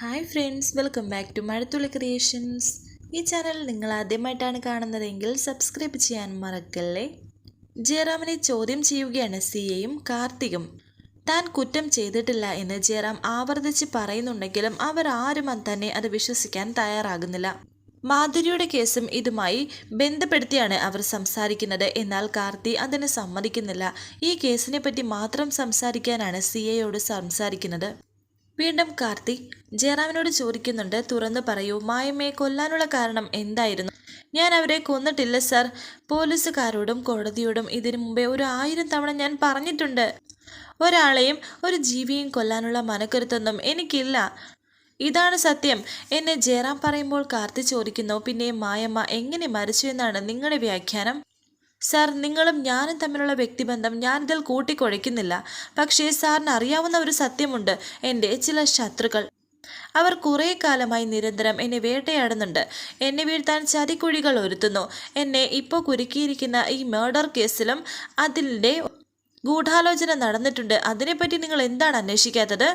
Hi friends welcome back to Mazhathulli creations ഈ channel നിങ്ങൾ ആദ്യമായിട്ടാണ് കാണുന്നതെങ്കിൽ സബ്സ്ക്രൈബ് ചെയ്യാൻ മറക്കല്ലേ? ജയറാമിനെ ചോദ്യം ചെയ്യുകയാണ് സിയയും കാർത്തികും. താൻ കുറ്റം ചെയ്തിട്ടില്ല എന്ന് ജയറാം ആവർത്തിച്ച് പറയുന്നുണ്ടെങ്കിലും അവർ ആരും തന്നെ അത് വിശ്വസിക്കാൻ തയ്യാറാകുന്നില്ല. മാധുരിയുടെ കേസും ഇതുമായി ബന്ധപ്പെടുത്തിയാണ് അവർ സംസാരിക്കുന്നത്. എന്നാൽ കാർത്തി അതിന് സമ്മതിക്കുന്നില്ല. ഈ കേസിനെ പറ്റി മാത്രം സംസാരിക്കാനാണ് സിയയോട് സംസാരിക്കുന്നത്. വീണ്ടും കാർത്തി ജയറാമിനോട് ചോദിക്കുന്നുണ്ട് തുറന്നു പറയൂ മായമ്മയെ കൊല്ലാനുള്ള കാരണം എന്തായിരുന്നു? ഞാൻ അവരെ കൊന്നിട്ടില്ല സർ. പോലീസുകാരോടും കോടതിയോടും ഇതിനു മുമ്പേ ഒരു ആയിരം തവണ ഞാൻ പറഞ്ഞിട്ടുണ്ട്. ഒരാളെയും ഒരു ജീവിയും കൊല്ലാനുള്ള മനക്കരുത്തൊന്നും എനിക്കില്ല. ഇതാണ് സത്യം. എന്നെ ജയറാം പറയുമ്പോൾ കാർത്തി ചോദിക്കുന്നു പിന്നെ മായമ്മ എങ്ങനെ മരിച്ചു എന്നാണ് നിങ്ങളുടെ വ്യാഖ്യാനം? സാർ നിങ്ങളും ഞാനും തമ്മിലുള്ള വ്യക്തിബന്ധം ഞാനിതിൽ കൂട്ടിക്കുഴയ്ക്കുന്നില്ല. പക്ഷേ സാറിന് അറിയാവുന്ന ഒരു സത്യമുണ്ട്. എന്റെ ചില ശത്രുക്കൾ. അവർ കുറേ കാലമായി നിരന്തരം എന്നെ വേട്ടയാടുന്നുണ്ട്. എന്നെ വീഴ്ത്താൻ ചതിക്കുഴികൾ ഒരുത്തുന്നു. എന്നെ ഇപ്പോൾ കുരുക്കിയിരിക്കുന്ന ഈ മേർഡർ കേസിലും അതിന്റെ ഗൂഢാലോചന നടന്നിട്ടുണ്ട്. അതിനെപ്പറ്റി നിങ്ങൾ എന്താണ് അന്വേഷിക്കാത്തത്?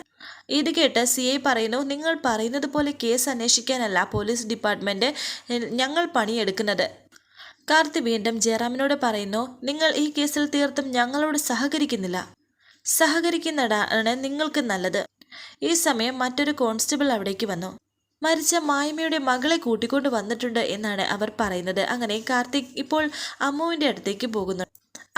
ഇത് കേട്ട് സി ഐ പറയുന്നു നിങ്ങൾ പറയുന്നത് പോലെ കേസ് അന്വേഷിക്കാനല്ല പോലീസ് ഡിപ്പാർട്ട്മെന്റ് ഞങ്ങൾ പണിയെടുക്കുന്നത്. കാർത്തി വീണ്ടും ജയറാമിനോട് പറയുന്നു നിങ്ങൾ ഈ കേസിൽ തീർത്തും ഞങ്ങളോട് സഹകരിക്കുന്നില്ല. സഹകരിക്കുന്നതാണ് നിങ്ങൾക്ക് നല്ലത്. ഈ സമയം മറ്റൊരു കോൺസ്റ്റബിൾ അവിടേക്ക് വന്നു. മരിച്ച മായ്മയുടെ മകളെ കൂട്ടിക്കൊണ്ട് വന്നിട്ടുണ്ട് എന്നാണ് അവർ പറയുന്നത്. അങ്ങനെ കാർത്തിക് ഇപ്പോൾ അമ്മുവിന്റെ അടുത്തേക്ക് പോകുന്നു.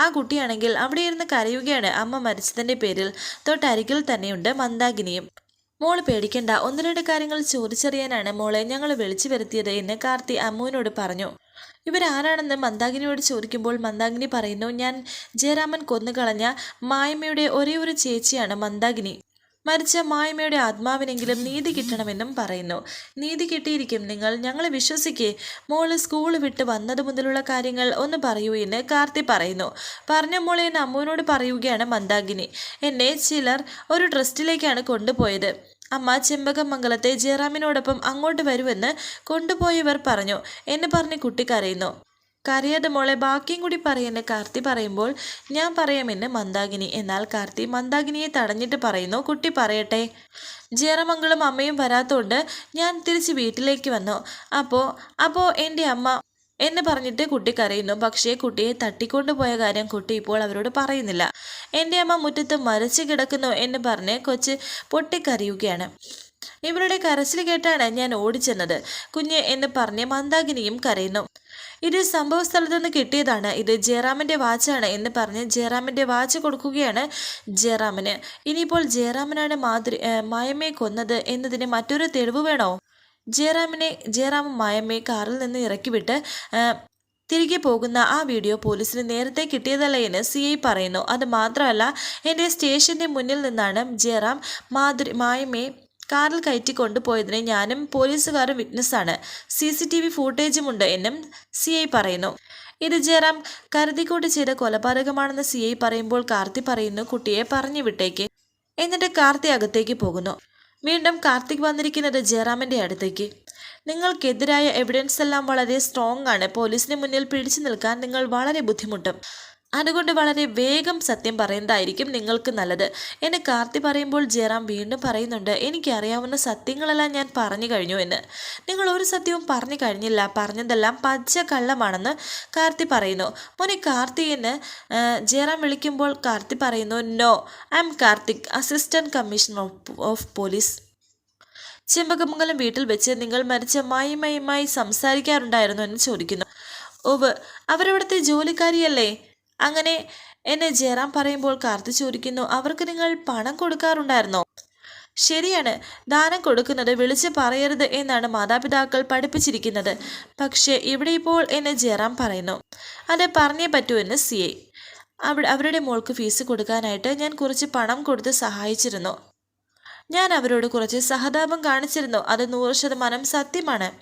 ആ കുട്ടിയാണെങ്കിൽ അവിടെ ഇരുന്ന് കരയുകയാണ്. അമ്മ മരിച്ചതിന്റെ പേരിൽ തൊട്ടരികിൽ തന്നെയുണ്ട് മന്ദാകിനിയും. മോൾ പേടിക്കണ്ട ഒന്ന് രണ്ട് കാര്യങ്ങൾ ചോദിച്ചറിയാനാണ് മോളെ ഞങ്ങൾ വിളിച്ചു വരുത്തിയത് എന്ന് കാർത്തി അമ്മുവിനോട് പറഞ്ഞു. ഇവരാരാണെന്ന് മന്ദാഗിനിയോട് ചോദിക്കുമ്പോൾ മന്ദാഗിനി പറയുന്നു ഞാൻ ജയരാമൻ കൊന്നുകളഞ്ഞ മായമ്മയുടെ ഒരേ ഒരു ചേച്ചിയാണ് മന്ദാഗിനി മരിച്ച മായമ്മയുടെ ആത്മാവിനെങ്കിലും നീതി കിട്ടണമെന്നും പറയുന്നു. നീതി കിട്ടിയിരിക്കും നിങ്ങൾ ഞങ്ങളെ വിശ്വസിക്കേ. മോൾ സ്കൂൾ വിട്ട് വന്നത് മുതലുള്ള കാര്യങ്ങൾ ഒന്ന് പറയൂ എന്ന് കാർത്തി പറയുന്നു. പറഞ്ഞ മോളെ എന്നെ അമ്മുവിനോട് പറയുകയാണ് മന്ദാഗിനി എന്നെ ചിലർ ഒരു ട്രസ്റ്റിലേക്കാണ് കൊണ്ടുപോയത്. അമ്മ ചെമ്പകമംഗലത്തെ ജയറാമിനോടൊപ്പം അങ്ങോട്ട് വരുമെന്ന് കൊണ്ടുപോയവർ പറഞ്ഞു. എന്ന് പറഞ്ഞ് കുട്ടി കരയുന്നു. കരയാതെ മോളെ ബാക്കിയും കൂടി പറയുന്ന കാർത്തി പറയുമ്പോൾ ഞാൻ പറയാമെന്ന് മന്ദാകിനി. എന്നാൽ കാർത്തി മന്ദാകിനിയെ തടഞ്ഞിട്ട് പറയുന്നു കുട്ടി പറയട്ടെ. ജയറമംഗളും അമ്മയും വരാത്തോണ്ട് ഞാൻ തിരിച്ച് വീട്ടിലേക്ക് വന്നു. അപ്പോൾ അപ്പോൾ എന്റെ അമ്മ എന്ന് പറഞ്ഞിട്ട് കുട്ടി കരയുന്നു. പക്ഷേ കുട്ടിയെ തട്ടിക്കൊണ്ടുപോയ കാര്യം കുട്ടി ഇപ്പോൾ അവരോട് പറയുന്നില്ല. എന്റെ അമ്മ മുറ്റത്ത് മരച്ചു കിടക്കുന്നു എന്ന് പറഞ്ഞ് കൊച്ച് പൊട്ടിക്കരയുകയാണ്. ഇവരുടെ കരച്ചിൽ കേട്ടാണ് ഞാൻ ഓടിച്ചെന്നത് കുഞ്ഞ് എന്ന് പറഞ്ഞ് മന്ദാകിനിയും കരയുന്നു. ഇത് സംഭവ സ്ഥലത്ത് നിന്ന് കിട്ടിയതാണ്. ഇത് ജയറാമിന്റെ വാച്ചാണ് എന്ന് പറഞ്ഞ് ജയറാമിന്റെ വാച്ച് കൊടുക്കുകയാണ് ജയറാമിന്. ഇനിയിപ്പോൾ ജയറാമനാണ് മാതൃ മായമ്മയെ കൊന്നത് എന്നതിന് മറ്റൊരു തെളിവ് വേണോ? ജയറാമിനെ ജയറാമും മായമ്മയെ കാറിൽ നിന്ന് ഇറക്കിവിട്ട് തിരികെ പോകുന്ന ആ വീഡിയോ പോലീസിന് നേരത്തെ കിട്ടിയതല്ല എന്ന് സി ഐ പറയുന്നു. അത് മാത്രമല്ല എന്റെ സ്റ്റേഷന്റെ മുന്നിൽ നിന്നാണ് ജയറാം മാധുരി മായമ്മയെ കാറിൽ കയറ്റി കൊണ്ടുപോയതിനെ ഞാനും പോലീസുകാരും വിറ്റ്നസ്സാണ് സി സി ടി വി ഫൂട്ടേജുമുണ്ട് എന്നും സി ഐ പറയുന്നു. ഇത് ജയറാം കരുതിക്കൂട്ട് ചെയ്ത കൊലപാതകമാണെന്ന് സി ഐ പറയുമ്പോൾ കാർത്തി പറയുന്നു കുട്ടിയെ പറഞ്ഞു വിട്ടേക്ക്. എന്നിട്ട് കാർത്തി അകത്തേക്ക് പോകുന്നു. വീണ്ടും കാർത്തിക് വന്നിരിക്കുന്നത് ജയറാമിന്റെ അടുത്തേക്ക്. നിങ്ങൾക്കെതിരായ എവിഡൻസ് എല്ലാം വളരെ സ്ട്രോങ് ആണ്. പോലീസിന് മുന്നിൽ പിടിച്ചു നിൽക്കാൻ നിങ്ങൾ വളരെ ബുദ്ധിമുട്ടും. അതുകൊണ്ട് വളരെ വേഗം സത്യം പറയുന്നതായിരിക്കും നിങ്ങൾക്ക് നല്ലത്. എന്നെ കാർത്തി പറയുമ്പോൾ ജയറാം വീണ്ടും പറയുന്നുണ്ട് എനിക്കറിയാവുന്ന സത്യങ്ങളെല്ലാം ഞാൻ പറഞ്ഞു കഴിഞ്ഞു എന്ന്. നിങ്ങൾ ഒരു സത്യവും പറഞ്ഞു കഴിഞ്ഞില്ല പറഞ്ഞതെല്ലാം പച്ച കള്ളമാണെന്ന് കാർത്തി പറയുന്നു. മോനെ കാർത്തി എന്ന് ജയറാം വിളിക്കുമ്പോൾ കാർത്തി പറയുന്നു no I'm Karthik assistant commissioner of police. Chembakamangalam വീട്ടിൽ വെച്ച് നിങ്ങൾ മരിച്ച മായിമയുമായി സംസാരിക്കാറുണ്ടായിരുന്നു എന്ന് ചോദിക്കുന്നു. ഓവ് അവരവിടുത്തെ ജോലിക്കാരിയല്ലേ? അങ്ങനെ എന്നെ ജയറാം പറയുമ്പോൾ കാർത്തി ചോദിക്കുന്നു അവർക്ക് നിങ്ങൾ പണം കൊടുക്കാറുണ്ടായിരുന്നോ? ശരിയാണ് ദാനം കൊടുക്കുന്നത് വിളിച്ച് പറയരുത് എന്നാണ് മാതാപിതാക്കൾ പഠിപ്പിച്ചിരിക്കുന്നത്. പക്ഷേ ഇവിടെ ഇപ്പോൾ എന്നെ ജയറാം പറയുന്നു. അത് പറഞ്ഞേ പറ്റൂ എന്ന് സി. അവിടെ അവരുടെ മോൾക്ക് ഫീസ് കൊടുക്കാനായിട്ട് ഞാൻ കുറച്ച് പണം കൊടുത്ത് സഹായിച്ചിരുന്നു. ഞാൻ അവരോട് കുറച്ച് സഹതാപം കാണിച്ചിരുന്നു. അത് നൂറ് ശതമാനം സത്യമാണ്.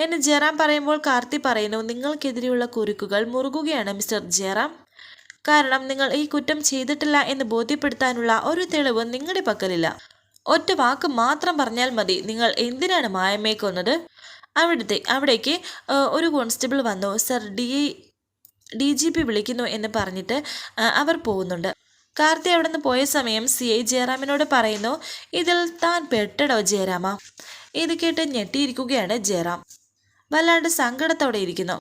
എന്ന് ജയറാം പറയുമ്പോൾ കാർത്തി പറയുന്നു നിങ്ങൾക്കെതിരെയുള്ള കുരുക്കുകൾ മുറുകുകയാണ് മിസ്റ്റർ ജയറാം. കാരണം നിങ്ങൾ ഈ കുറ്റം ചെയ്തിട്ടില്ല എന്ന് ബോധ്യപ്പെടുത്താനുള്ള ഒരു തെളിവ് നിങ്ങളുടെ പക്കലില്ല. ഒറ്റ വാക്ക് മാത്രം പറഞ്ഞാൽ മതി. നിങ്ങൾ എന്തിനാണ് മായമ്മയെ കൊന്നത്? അവിടുത്തെ അവിടേക്ക് ഒരു കോൺസ്റ്റബിൾ വന്നു? Sir D D G P വിളിക്കുന്നു എന്ന് പറഞ്ഞിട്ട് അവർ പോകുന്നുണ്ട്. കാർത്തി അവിടെ നിന്ന് പോയ സമയം സി ഐ ജയറാമിനോട് പറയുന്നു ഇതിൽ താൻ പെട്ടടോ ജയറാമ ഇത് കേട്ട് ഞെട്ടിയിരിക്കുകയാണ് ജയറാം. വല്ലാണ്ട് സങ്കടത്തോടെ ഇരിക്കുന്നു.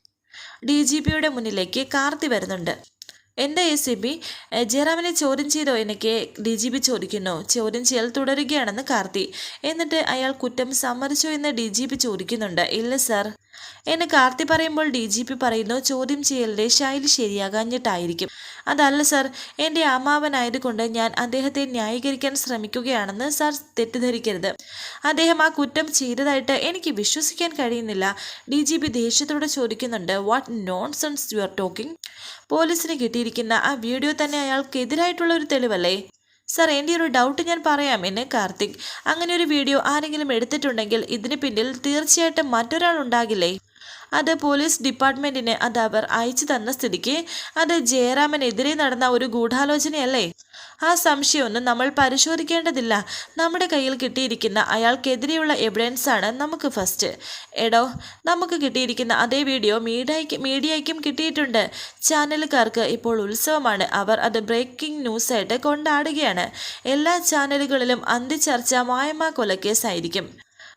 ഡി ജി പിയുടെ മുന്നിലേക്ക് കാർത്തി വരുന്നുണ്ട്. എന്റെ എ സി ബി ജയറാമിനെ ചോദ്യം ചെയ്തോ? എനിക്ക് ഡി ജി പി ചോദിക്കുന്നു. ചോദ്യം ചെയ്യൽ തുടരുകയാണെന്ന് കാർത്തി. എന്നിട്ട് അയാൾ കുറ്റം സമ്മതിച്ചോ എന്ന് ഡി ജി പി ചോദിക്കുന്നുണ്ട്. ഇല്ല സർ. എന്ന് കാർത്തി പറയുമ്പോൾ ഡി ജി പി പറയുന്നു ചോദ്യം ചെയ്യലിന്റെ ശൈലി ശരിയാകാഞ്ഞിട്ടായിരിക്കും. അതല്ല സർ എന്റെ അമ്മാവനായതുകൊണ്ട് ഞാൻ അദ്ദേഹത്തെ ന്യായീകരിക്കാൻ ശ്രമിക്കുകയാണെന്ന് സർ തെറ്റിദ്ധരിക്കരുത്. അദ്ദേഹം ആ കുറ്റം ചെയ്തതായിട്ട് എനിക്ക് വിശ്വസിക്കാൻ കഴിയുന്നില്ല. ഡി ജി പി ദേഷ്യത്തോടെ ചോദിക്കുന്നുണ്ട് what nonsense you are talking പോലീസിന് കിട്ടിയിരിക്കുന്ന ആ വീഡിയോ തന്നെ അയാൾക്കെതിരായിട്ടുള്ള ഒരു തെളിവല്ലേ? സർ എന്റെ ഒരു ഡൗട്ട് ഞാൻ പറയാം. എന്നെ കാർത്തിക് അങ്ങനെ ഒരു വീഡിയോ ആരെങ്കിലും എടുത്തിട്ടുണ്ടെങ്കിൽ ഇതിന് പിന്നിൽ തീർച്ചയായിട്ടും മറ്റൊരാൾ ഉണ്ടാകില്ലേ? അത് പോലീസ് ഡിപ്പാർട്ട്മെന്റിന് അത് അവർ അയച്ചു തന്ന സ്ഥിതിക്ക് അത് ജയറാമനെതിരെ നടന്ന ഒരു ഗൂഢാലോചനയല്ലേ? ആ സംശയമൊന്നും നമ്മൾ പരിശോധിക്കേണ്ടതില്ല. നമ്മുടെ കയ്യിൽ കിട്ടിയിരിക്കുന്ന അയാൾക്കെതിരെയുള്ള എവിഡൻസാണ് നമുക്ക് ഫസ്റ്റ് എടോ നമുക്ക് കിട്ടിയിരിക്കുന്ന അതേ വീഡിയോ മീഡിയയ്ക്ക് മീഡിയയ്ക്കും കിട്ടിയിട്ടുണ്ട്. ചാനലുകാർക്ക് ഇപ്പോൾ ഉത്സവമാണ്. അവർ അത് ബ്രേക്കിംഗ് ന്യൂസായിട്ട് കൊണ്ടാടുകയാണ്. എല്ലാ ചാനലുകളിലും അന്തിച്ചർച്ച മായമ്മ കൊലക്കേസായിരിക്കും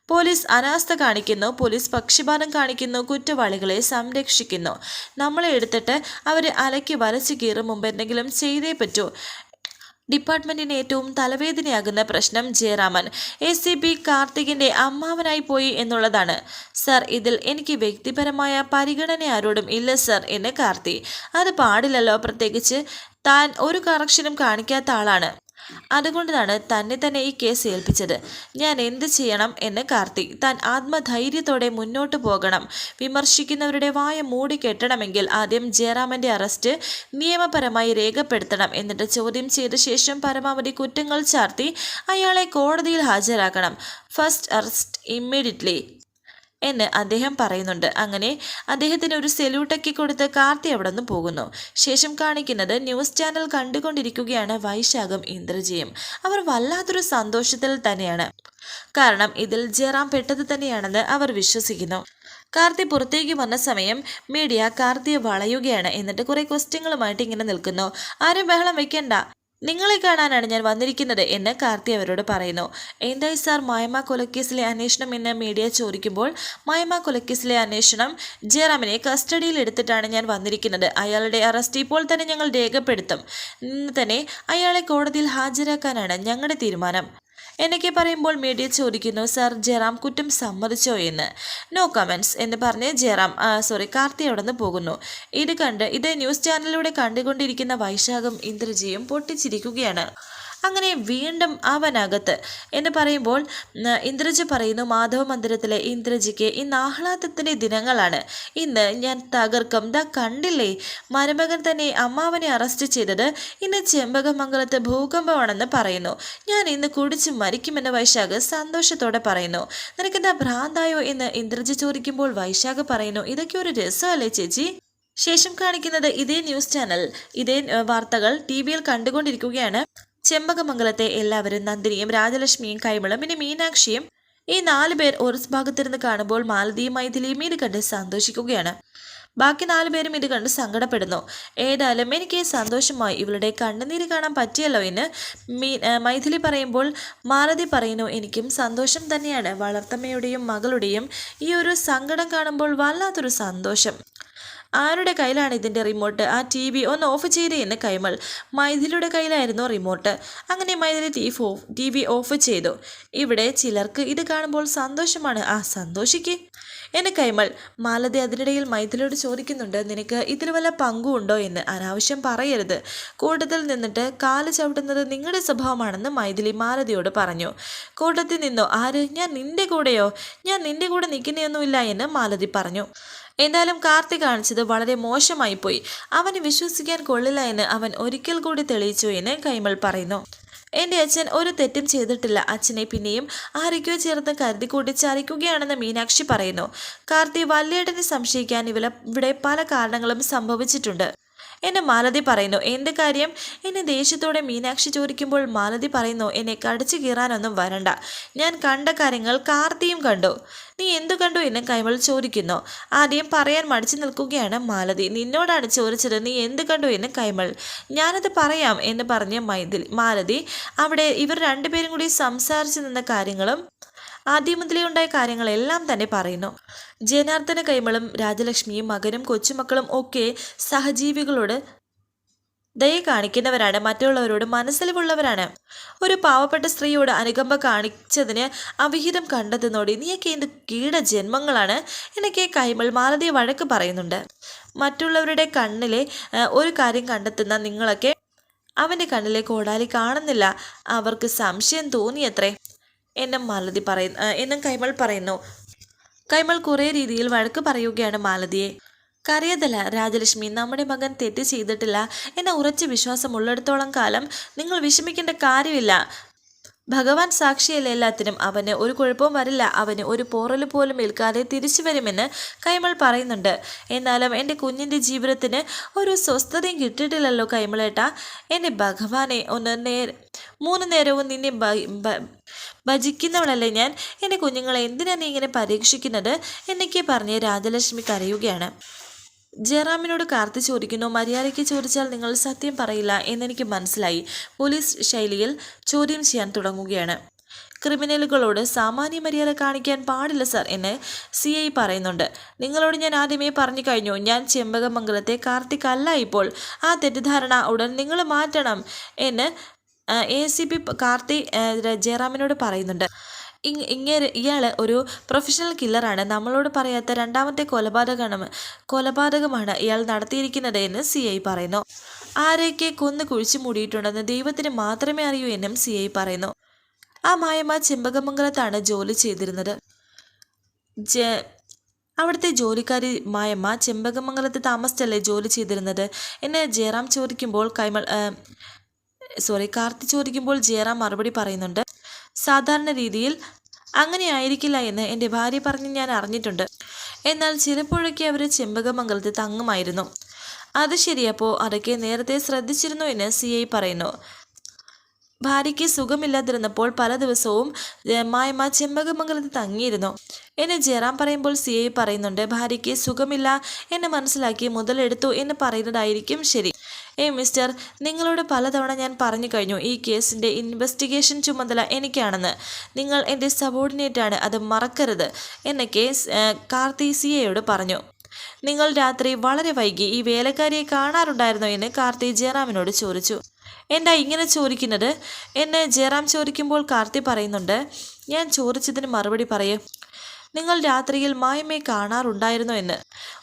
പോലീസ് അനാസ്ഥ കാണിക്കുന്നു പോലീസ് പക്ഷിപാതം കാണിക്കുന്നു കുറ്റവാളികളെ സംരക്ഷിക്കുന്നു. നമ്മളെ എടുത്തിട്ട് അവരെ അലക്കി വരച്ച് കീറും മുമ്പ് എന്തെങ്കിലും ചെയ്തേ പറ്റൂ. ഡിപ്പാർട്ട്മെന്റിന് ഏറ്റവും തലവേദനയാകുന്ന പ്രശ്നം ജയറാമൻ. എ സി പി കാർത്തികിന്റെ അമ്മാവനായി പോയി എന്നുള്ളതാണ്. സർ ഇതിൽ എനിക്ക് വ്യക്തിപരമായ പരിഗണന ആരോടും ഇല്ല സർ എന്ന് കാർത്തി. അത് പാടില്ലല്ലോ പ്രത്യേകിച്ച്. താൻ ഒരു കറക്ഷനും കാണിക്കാത്ത ആളാണ്. അതുകൊണ്ടാണ് തന്നെ തന്നെ ഈ കേസ് ഏൽപ്പിച്ചത്. ഞാൻ എന്ത് ചെയ്യണം എന്ന് കാർത്തി താൻ ആത്മധൈര്യത്തോടെ മുന്നോട്ട് പോകണം. വിമർശിക്കുന്നവരുടെ വായ മൂടി കെട്ടണമെങ്കിൽ ആദ്യം ജയറാമന്റെ അറസ്റ്റ് നിയമപരമായി രേഖപ്പെടുത്തണം എന്നിട്ട് ചോദ്യം ചെയ്ത ശേഷം പരമാവധി കുറ്റങ്ങൾ ചാർത്തി അയാളെ കോടതിയിൽ ഹാജരാക്കണം. First arrest immediately. എന്ന് അദ്ദേഹം പറയുന്നുണ്ട്. അങ്ങനെ അദ്ദേഹത്തിന് ഒരു സെല്യൂട്ടൊക്കെ കൊടുത്ത് കാർത്തി അവിടെ നിന്ന് പോകുന്നു. ശേഷം കാണിക്കുന്നത് ന്യൂസ് ചാനൽ കണ്ടുകൊണ്ടിരിക്കുകയാണ് വൈശാഖം ഇന്ദ്രജിയും. അവർ വല്ലാത്തൊരു സന്തോഷത്തിൽ തന്നെയാണ്. കാരണം ഇതിൽ ജയറാം പെട്ടത് തന്നെയാണെന്ന് അവർ വിശ്വസിക്കുന്നു. കാർത്തി പുറത്തേക്ക് വന്ന സമയം മീഡിയ കാർത്തിയെ വളയുകയാണ്. എന്നിട്ട് കുറെ ക്വസ്റ്റ്യങ്ങളുമായിട്ട് ഇങ്ങനെ നിൽക്കുന്നു. ആരും ബഹളം വെക്കണ്ട. നിങ്ങളെ കാണാനാണ് ഞാൻ വന്നിരിക്കുന്നത് എന്ന് കാർത്തി അവരോട് പറയുന്നു. എന്തായി സാർ? മായ്മ കൊലക്കേസിലെ അന്വേഷണം എന്ന് മീഡിയ ചോദിക്കുമ്പോൾ മായ്മ കൊലക്കേസിലെ അന്വേഷണം ജയറാമിനെ കസ്റ്റഡിയിൽ എടുത്തിട്ടാണ് ഞാൻ വന്നിരിക്കുന്നത്. അയാളുടെ അറസ്റ്റ് ഇപ്പോൾ തന്നെ ഞങ്ങൾ രേഖപ്പെടുത്തും. ഇന്ന് തന്നെ അയാളെ കോടതിയിൽ ഹാജരാക്കാനാണ് ഞങ്ങളുടെ തീരുമാനം. എന്നൊക്കെ പറയുമ്പോൾ മീഡിയ ചോദിക്കുന്നു സർ ജയറാം കുറ്റം സമ്മതിച്ചോ എന്ന്? നോ കമൻസ് എന്ന് പറഞ്ഞ് ജയറാം സോറി കാർത്തി അവിടെ നിന്ന് പോകുന്നു. ഇത് കണ്ട് ഇത് ന്യൂസ് ചാനലിലൂടെ കണ്ടുകൊണ്ടിരിക്കുന്ന വൈശാഖം ഇന്ദ്രജിയും പൊട്ടിച്ചിരിക്കുകയാണ്. അങ്ങനെ വീണ്ടും അവനകത്ത്. എന്ന് പറയുമ്പോൾ ഇന്ദ്രജ് പറയുന്നു മാധവ മന്ദിരത്തിലെ ഇന്ദ്രജിക്ക് ഇന്ന് ആഹ്ലാദത്തിന്റെ ദിനങ്ങളാണ്. ഇന്ന് ഞാൻ തകർക്കും. ദാ കണ്ടില്ലേ? മരുമകൻ തന്നെ അമ്മാവനെ അറസ്റ്റ് ചെയ്തത് ഇന്ന് ചെമ്പകമംഗലത്ത് ഭൂകമ്പമാണെന്ന് പറയുന്നു. ഞാൻ ഇന്ന് കുടിച്ച് മരിക്കുമെന്ന് വൈശാഖ് സന്തോഷത്തോടെ പറയുന്നു. നിനക്കെന്താ ഭ്രാന്തായോ എന്ന് ഇന്ദ്രജി ചോദിക്കുമ്പോൾ വൈശാഖ് പറയുന്നു ഇതൊക്കെ ഒരു രസമല്ലേ ചേച്ചി? ശേഷം കാണിക്കുന്നത് ഇതേ ന്യൂസ് ചാനൽ ഇതേ വാർത്തകൾ ടി വിയിൽ കണ്ടുകൊണ്ടിരിക്കുകയാണ്. ചെമ്പകമംഗലത്തെ എല്ലാവരും നന്ദിനിയും രാജലക്ഷ്മിയും കൈമളും പിന്നെ മീനാക്ഷിയും ഈ നാല് പേർ ഒരു ഭാഗത്തിരുന്ന് കാണുമ്പോൾ മാലതിയും മൈഥിലിയും ഇത് കണ്ട് സന്തോഷിക്കുകയാണ്. ബാക്കി നാല് പേരും ഇത് കണ്ട് സങ്കടപ്പെടുന്നു. ഏതായാലും എനിക്ക് സന്തോഷമായി ഇവളുടെ കണ്ണുനീര് കാണാൻ പറ്റിയല്ലോ എന്ന് മീ മൈഥിലി പറയുമ്പോൾ മാലതി പറയുന്നു എനിക്കും സന്തോഷം തന്നെയാണ്. വളർത്തമ്മയുടെയും മകളുടെയും ഈ ഒരു സങ്കടം കാണുമ്പോൾ വല്ലാത്തൊരു സന്തോഷം. ആരുടെ കയ്യിലാണ് ഇതിന്റെ റിമോട്ട്? ആ ടി വി ഒന്ന് ഓഫ് ചെയ്തേ എന്ന് കൈമൾ മൈഥിലിയുടെ കയ്യിലായിരുന്നു റിമോട്ട്. അങ്ങനെ Mythili T T V off ചെയ്തു. ഇവിടെ ചിലർക്ക് ഇത് കാണുമ്പോൾ സന്തോഷമാണ്. ആ സന്തോഷിക്ക്. എന്നെ കൈമൾ മാലതി അതിനിടയിൽ മൈഥിലിയോട് ചോദിക്കുന്നുണ്ട് നിനക്ക് ഇതിൽ വല്ല പങ്കുണ്ടോ? എന്ന് അനാവശ്യം പറയരുത്. കൂട്ടത്തിൽ നിന്നിട്ട് കാൽ ചവിട്ടുന്നത് നിങ്ങളുടെ സ്വഭാവമാണെന്ന് മൈഥിലി മാലതിയോട് പറഞ്ഞു. കൂട്ടത്തിൽ നിന്നോ ആര്? ഞാൻ നിന്റെ കൂടെയോ? ഞാൻ നിന്റെ കൂടെ നിൽക്കുന്നയൊന്നുമില്ല എന്ന് മാലതി പറഞ്ഞു. എന്തായാലും കാർത്തി കാണിച്ചത് വളരെ മോശമായി പോയി. അവന് വിശ്വസിക്കാൻ കൊള്ളില്ല എന്ന് അവൻ ഒരിക്കൽ കൂടി തെളിയിച്ചു എന്ന് കൈമൾ പറയുന്നു. എന്റെ അച്ഛൻ ഒരു തെറ്റും ചെയ്തിട്ടില്ല. അച്ഛനെ പിന്നെയും ആരൊക്കെയോ ചേർത്ത് കരുതി കൂട്ടി മീനാക്ഷി പറയുന്നു. കാർത്തി വല്യേട്ടനെ സംശയിക്കാൻ ഇവിടെ പല കാരണങ്ങളും സംഭവിച്ചിട്ടുണ്ട്. എന്നെ മാലതി പറയുന്നു. എന്ത് കാര്യം? എന്നെ ദേഷ്യത്തോടെ മീനാക്ഷി ചോദിക്കുമ്പോൾ മാലതി പറയുന്നു എന്നെ കടിച്ചു കീറാനൊന്നും വരണ്ട. ഞാൻ കണ്ട കാര്യങ്ങൾ കാർത്തിയും കണ്ടു. നീ എന്തു കണ്ടു? എന്ന് കൈമൾ ചോദിക്കുന്നു. ആദ്യം പറയാൻ മടിച്ചു നിൽക്കുകയാണ് മാലതി. നിന്നോടാണ് ചോദിച്ചത് നീ എന്ത് കണ്ടു? എന്ന് കൈമൾ. ഞാനത് പറയാം എന്ന് പറഞ്ഞ മൈതിൽ മാലതി അവിടെ ഇവർ രണ്ടുപേരും കൂടി സംസാരിച്ചു നിന്ന കാര്യങ്ങളും ആദ്യം മുതലേ ഉണ്ടായ കാര്യങ്ങളെല്ലാം തന്നെ പറയുന്നു. ജനാർദ്ദന കൈമളും രാജലക്ഷ്മിയും മകനും കൊച്ചുമക്കളും ഒക്കെ സഹജീവികളോട് ദയ കാണിക്കുന്നവരാണ്. മറ്റുള്ളവരോട് മനസ്സിലുള്ളവരാണ്. ഒരു പാവപ്പെട്ട സ്ത്രീയോട് അനുകമ്പ കാണിച്ചതിന് അവിഹിതം കണ്ടെത്തുന്നോടി നീയൊക്കെ എന്റെ കീട ജന്മങ്ങളാണ് എന്നൊക്കെ കൈമൾ മാലതി വഴക്ക് പറയുന്നുണ്ട്. മറ്റുള്ളവരുടെ കണ്ണിലെ ഒരു കാര്യം കണ്ടെത്തുന്ന നിങ്ങളൊക്കെ അവന്റെ കണ്ണിലെ കോടാലി കാണുന്നില്ല. അവർക്ക് സംശയം തോന്നിയത്രേ. എന്നും മാലതി പറയുന്നു എന്നും കൈമൾ പറയുന്നു. കൈമൾ കുറേ രീതിയിൽ വഴക്ക് പറയുകയാണ് മാലതിയെ. കറിയതല്ല രാജലക്ഷ്മി നമ്മുടെ മകൻ തെറ്റ് ചെയ്തിട്ടില്ല. എന്ന ഉറച്ച വിശ്വാസം വിശ്വാസമുള്ളിടത്തോളം കാലം നിങ്ങൾ വിഷമിക്കേണ്ട കാര്യമില്ല. ഭഗവാൻ സാക്ഷിയല്ല എല്ലാത്തിനും. അവന് ഒരു കുഴപ്പവും വരില്ല. അവന് ഒരു പോറൽ പോലും ഏൽക്കാതെ തിരിച്ചു വരുമെന്ന് കൈമൾ പറയുന്നുണ്ട്. എന്നാലും എന്റെ കുഞ്ഞിന്റെ ജീവിതത്തിന് ഒരു സ്വസ്ഥതയും കിട്ടിയിട്ടില്ലല്ലോ കൈമളേട്ട. എന്റെ ഭഗവാനെ ഒന്ന് നേരെ മൂന്ന് നേരവും നിന്നെ ഭജിക്കുന്നവളല്ലേ ഞാൻ? എന്റെ കുഞ്ഞുങ്ങളെ എന്തിനാണ് നീ ഇങ്ങനെ പരീക്ഷിക്കുന്നത്? എന്നൊക്കെ പറഞ്ഞ് രാജലക്ഷ്മി കരയുകയാണ്. ജയറാമിനോട് കാർത്തി ചോദിക്കുന്നു മര്യാദയ്ക്ക് ചോദിച്ചാൽ നിങ്ങൾ സത്യം പറയില്ല എന്നെനിക്ക് മനസ്സിലായി. പോലീസ് ശൈലിയിൽ ചോദ്യം ചെയ്യാൻ തുടങ്ങുകയാണ്. ക്രിമിനലുകളോട് സാമാന്യ മര്യാദ കാണിക്കാൻ പാടില്ല സർ എന്ന് സി ഐ പറയുന്നുണ്ട്. നിങ്ങളോട് ഞാൻ ആദ്യമേ പറഞ്ഞു കഴിഞ്ഞു ഞാൻ ചെമ്പകമംഗലത്തെ കാർത്തിക് അല്ല ഇപ്പോൾ. ആ തെറ്റിദ്ധാരണ ഉടൻ നിങ്ങൾ മാറ്റണം എന്ന് എ സി പി കാർത്തി ജയറാമിനോട് പറയുന്നുണ്ട്. ഇങ്ങനെ ഇയാൾ ഒരു പ്രൊഫഷണൽ കില്ലറാണ് നമ്മളോട് പറയാത്ത രണ്ടാമത്തെ കൊലപാതകമാണ് കൊലപാതകമാണ് ഇയാൾ നടത്തിയിരിക്കുന്നത് എന്ന് സി ഐ പറയുന്നു. ആരെയൊക്കെ കൊന്നു കുഴിച്ചു മൂടിയിട്ടുണ്ടെന്ന് ദൈവത്തിന് മാത്രമേ അറിയൂ എന്നും സി ഐ പറയുന്നു. ആ മായമ്മ ചെമ്പകമംഗലത്താണ് ജോലി ചെയ്തിരുന്നത്. അവിടുത്തെ ജോലിക്കാരി മായമ്മ ചെമ്പകമംഗലത്ത് താമസിച്ചല്ലേ ജോലി ചെയ്തിരുന്നത്? എന്നെ ജയറാം ചോദിക്കുമ്പോൾ കൈമൾ സോറി കാർത്തി ചോദിക്കുമ്പോൾ ജയറാം മറുപടി പറയുന്നുണ്ട്. സാധാരണ രീതിയിൽ അങ്ങനെ ആയിരിക്കില്ല എന്ന് എന്റെ ഭാര്യ പറഞ്ഞ് ഞാൻ അറിഞ്ഞിട്ടുണ്ട്. എന്നാൽ ചിലപ്പോഴൊക്കെ അവർ ചെമ്പകമംഗലത്ത് തങ്ങുമായിരുന്നു. അത് ശരിയപ്പോൾ അതൊക്കെ നേരത്തെ ശ്രദ്ധിച്ചിരുന്നു എന്ന് സി ഐ പറയുന്നു. ഭാര്യയ്ക്ക് സുഖമില്ലാതിരുന്നപ്പോൾ പല ദിവസവും മായമ്മ ചെമ്പകമംഗലത്ത് തങ്ങിയിരുന്നു. എന്നെ ജയറാം പറയുമ്പോൾ സി ഐ പറയുന്നുണ്ട് ഭാര്യയ്ക്ക് സുഖമില്ല എന്ന് മനസ്സിലാക്കി മുതലെടുത്തു എന്ന് പറയുന്നതായിരിക്കും ശരി. ഏ മിസ്റ്റർ നിങ്ങളോട് പലതവണ ഞാൻ പറഞ്ഞു കഴിഞ്ഞു ഈ കേസിന്റെ ഇൻവെസ്റ്റിഗേഷൻ ചുമതല എനിക്കാണെന്ന്. നിങ്ങൾ എന്റെ സബോർഡിനേറ്റാണ് അത് മറക്കരുത് എന്നൊക്കെ കാർത്തി സി എയോട് പറഞ്ഞു. നിങ്ങൾ രാത്രി വളരെ വൈകി ഈ വേലക്കാരിയെ കാണാറുണ്ടായിരുന്നോ? എന്ന് കാർത്തി ജയറാമിനോട് ചോദിച്ചു. എന്താ ഇങ്ങനെ ചോദിക്കുന്നത്? എന്നെ ജയറാം ചോദിക്കുമ്പോൾ കാർത്തി പറയുന്നുണ്ട് ഞാൻ ചോദിച്ചതിന് മറുപടി പറയൂ. നിങ്ങൾ രാത്രിയിൽ മായമ്മയെ കാണാറുണ്ടായിരുന്നോ എന്ന്?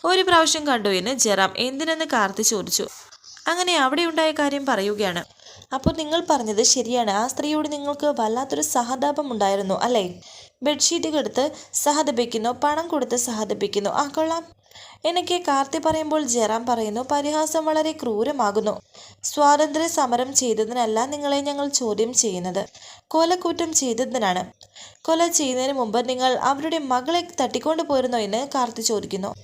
ഒരു പ്രാവശ്യം കണ്ടു എന്ന് ജയറാം എന്തിനെന്ന് കാർത്തി ചോദിച്ചു. അങ്ങനെ അവിടെ ഉണ്ടായ കാര്യം പറയുകയാണ്. അപ്പോൾ നിങ്ങൾ പറഞ്ഞത് ശരിയാണ്. ആ സ്ത്രീയോട് നിങ്ങൾക്ക് വല്ലാത്തൊരു സഹതാപം ഉണ്ടായിരുന്നു അല്ലേ? ബെഡ്ഷീറ്റ് എടുത്ത് സഹതപിക്കുന്നു പണം കൊടുത്ത് സഹതപിക്കുന്നു. ആ കൊള്ളാം. എനിക്ക് കാർത്തി പറയുമ്പോൾ ജയറാം പറയുന്നു പരിഹാസം വളരെ ക്രൂരമാകുന്നു. സ്വാതന്ത്ര്യ സമരം ചെയ്തതിനല്ല നിങ്ങളെ ഞങ്ങൾ ചോദ്യം ചെയ്യുന്നത്. കൊലക്കുറ്റം ചെയ്തതിനാണ്. കൊല ചെയ്യുന്നതിന് മുമ്പ് നിങ്ങൾ അവരുടെ മകളെ തട്ടിക്കൊണ്ടു പോയിരുന്നോ എന്ന് കാർത്തി ചോദിക്കുന്നു.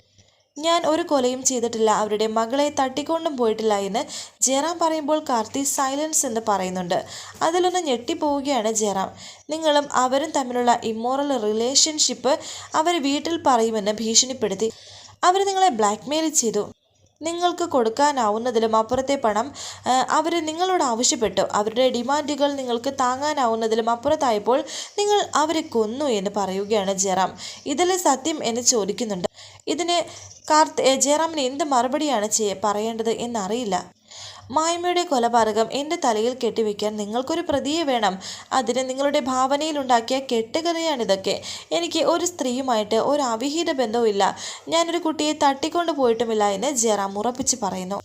ഞാൻ ഒരു കൊലയും ചെയ്തിട്ടില്ല. അവരുടെ മകളെ തട്ടിക്കൊണ്ടും പോയിട്ടില്ല എന്ന് ജയറാം പറയുമ്പോൾ കാർത്തി സൈലൻസ് എന്ന് പറയുന്നുണ്ട്. അതിലൊന്ന് ഞെട്ടിപ്പോവുകയാണ് ജയറാം. നിങ്ങളും അവരും തമ്മിലുള്ള ഇമ്മോറൽ റിലേഷൻഷിപ്പ് അവർ വീട്ടിൽ പറയുമെന്ന് ഭീഷണിപ്പെടുത്തി. അവർ നിങ്ങളെ ബ്ലാക്ക്മെയിൽ ചെയ്തു. നിങ്ങൾക്ക് കൊടുക്കാനാവുന്നതിലും അപ്പുറത്തെ പണം അവർ നിങ്ങളോട് ആവശ്യപ്പെട്ടു. അവരുടെ ഡിമാൻഡുകൾ നിങ്ങൾക്ക് താങ്ങാനാവുന്നതിലും അപ്പുറത്തായപ്പോൾ നിങ്ങൾ അവരെ കൊന്നു എന്ന് പറയുകയാണ് ജയറാം. ഇതിൽ സത്യം എന്ന് ചോദിക്കുന്നുണ്ട്. ഇതിന് കാർത്ത് ജയറാമിന് എന്ത് മറുപടിയാണ് പറയേണ്ടത് എന്നറിയില്ല. മായ്മയുടെ കൊലപാതകം എന്റെ തലയിൽ കെട്ടിവെക്കാൻ നിങ്ങൾക്കൊരു പ്രതിയെ വേണം. അതിന് നിങ്ങളുടെ ഭാവനയിലുണ്ടാക്കിയ കെട്ടുകഥയാണിതൊക്കെ. എനിക്ക് ഒരു സ്ത്രീയുമായിട്ട് ഒരു അവിഹിത ബന്ധവുമില്ല. ഞാനൊരു കുട്ടിയെ തട്ടിക്കൊണ്ടു പോയിട്ടുമില്ല എന്ന് ജയറാം ഉറപ്പിച്ച് പറയുന്നു.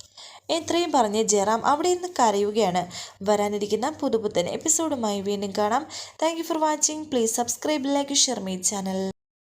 എത്രയും പറഞ്ഞ് ജയറാം അവിടെ നിന്ന് കരയുകയാണ്. വരാനിരിക്കുന്ന പുതുപുത്തൻ എപ്പിസോഡുമായി വീണ്ടും കാണാം. Thank for watching. Please subscribe like Shermi channel.